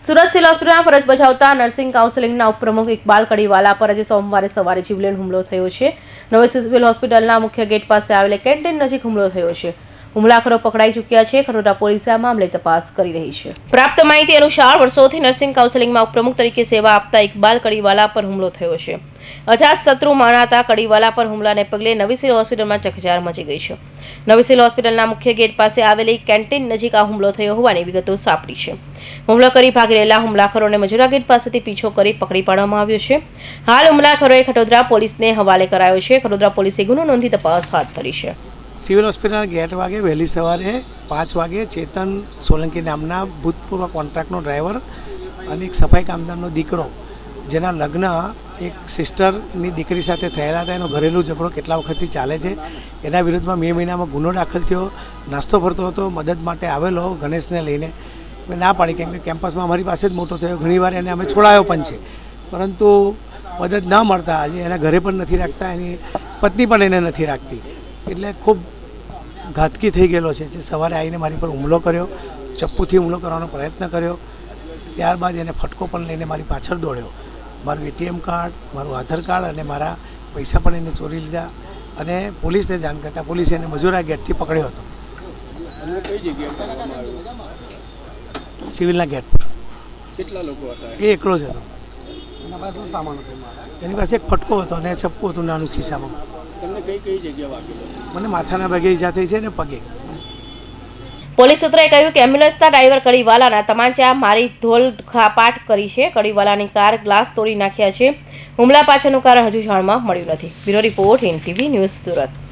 Surat civil હોસ્પિટલમાં ફરજ બજાવતા નર્સિંગ કાઉન્સિલિંગના ઉપપ્રમુખ ઇકબાલ કડીવાલા પર આજે સોમવારે સવારે જીવલેણ હુમલો થયો છે. નવી સિવિલ હોસ્પિટલના મુખ્ય ગેટ પાસે આવેલ કેન્ટીન નજીક હુમલો થયો છે. હુમલાખોરો પકડાઈ ચૂક્યા છે. ખરોડા પોલીસે આ મામલે તપાસ કરી રહી છે. પ્રાપ્ત માહિતી અનુસાર વર્ષોથી નર્સિંગ કાઉન્સેલિંગમાં ઉપપ્રમુખ તરીકે સેવા આપતા ઇકબાલ કડીવાલા પર હુમલો થયો છે. અજાત શત્રુ માણાતા કડીવાલા પર હુમલાને પગલે નવીસિલ હોસ્પિટલમાં ચકચાર મચી ગઈ છે. નવીસિલ હોસ્પિટલના મુખ્ય ગેટ પાસે આવેલી કેન્ટીન નજીક આ હુમલો થયો હોવાની વિગતો સાંપડી છે. હુમલો કરી ભાગી રહેલા હુમલાખોરોને મજૂરા ગેટ પાસેથી પીછો કરી પકડી પાડવામાં આવ્યો છે. હાલ હુમલાખોરોએ ખટોદરા પોલીસને હવાલે કરાયો છે. ખટોદરા પોલીસે ગુનો નોંધી તપાસ હાથ ધરી છે. સિવિલ હોસ્પિટલના ગેટ વાગે વહેલી સવારે પાંચ વાગે ચેતન સોલંકી નામના ભૂતપૂર્વ કોન્ટ્રાક્ટનો ડ્રાઈવર અને એક સફાઈ કામદારનો દીકરો, જેના લગ્ન એક સિસ્ટરની દીકરી સાથે થયેલા હતા. એનો ઘરેલું ઝઘડો કેટલા વખતથી ચાલે છે, એના વિરુદ્ધમાં મે મહિનામાં ગુનો દાખલ થયો, નાસ્તો ભરતો હતો, મદદ માટે આવેલો ગણેશને લઈને. મેં ના પાડી કેમ કે કેમ્પસમાં અમારી પાસે જ મોટો થયો, ઘણીવાર એને અમે છોડાયો પણ છે. પરંતુ મદદ ન મળતા, આજે એના ઘરે પણ નથી રાખતા, એની પત્ની પણ એને નથી રાખતી. એટલે ખૂબ ઘાતકી થઈ ગયેલો છે જે સવારે આવીને મારી પર હુમલો કર્યો ચપ્પુથી હુમલો કરવાનો પ્રયત્ન કર્યો ત્યારબાદ એને ફટકો પણ લઈને મારી પાછળ દોડ્યો. મારું એટીએમ કાર્ડ મારું આધાર કાર્ડ અને મારા પૈસા પણ એને ચોરી લીધા અને પોલીસને જાણ કરતાં પોલીસે એને મજૂરા ગેટથી પકડ્યો હતો. સિવિલના ગેટ પર. કેટલા લોકો હતા? એ એકલો જ હતો. એની પાસે એક ફટકો હતો અને ચપ્પુ હતું નાનું ખિસ્સામાં. તમને કઈ કઈ જગ્યા વાગેલો મને માથાના ભાગે ઈજા થઈ છે ને પગે. પોલીસ સૂત્રએ કહ્યું કે એમ્બ્યુલન્સના ડ્રાઈવર કડીવાલાના તમાચા મારી ધોલ ખાપાટ કરી છે. કડીવાલાની કાર ગ્લાસ તોડી નાખ્યા છે. હુમલા પાછળનું કારણ હજુ જાણવા મળ્યું નથી. Bureau report in TV news Surat.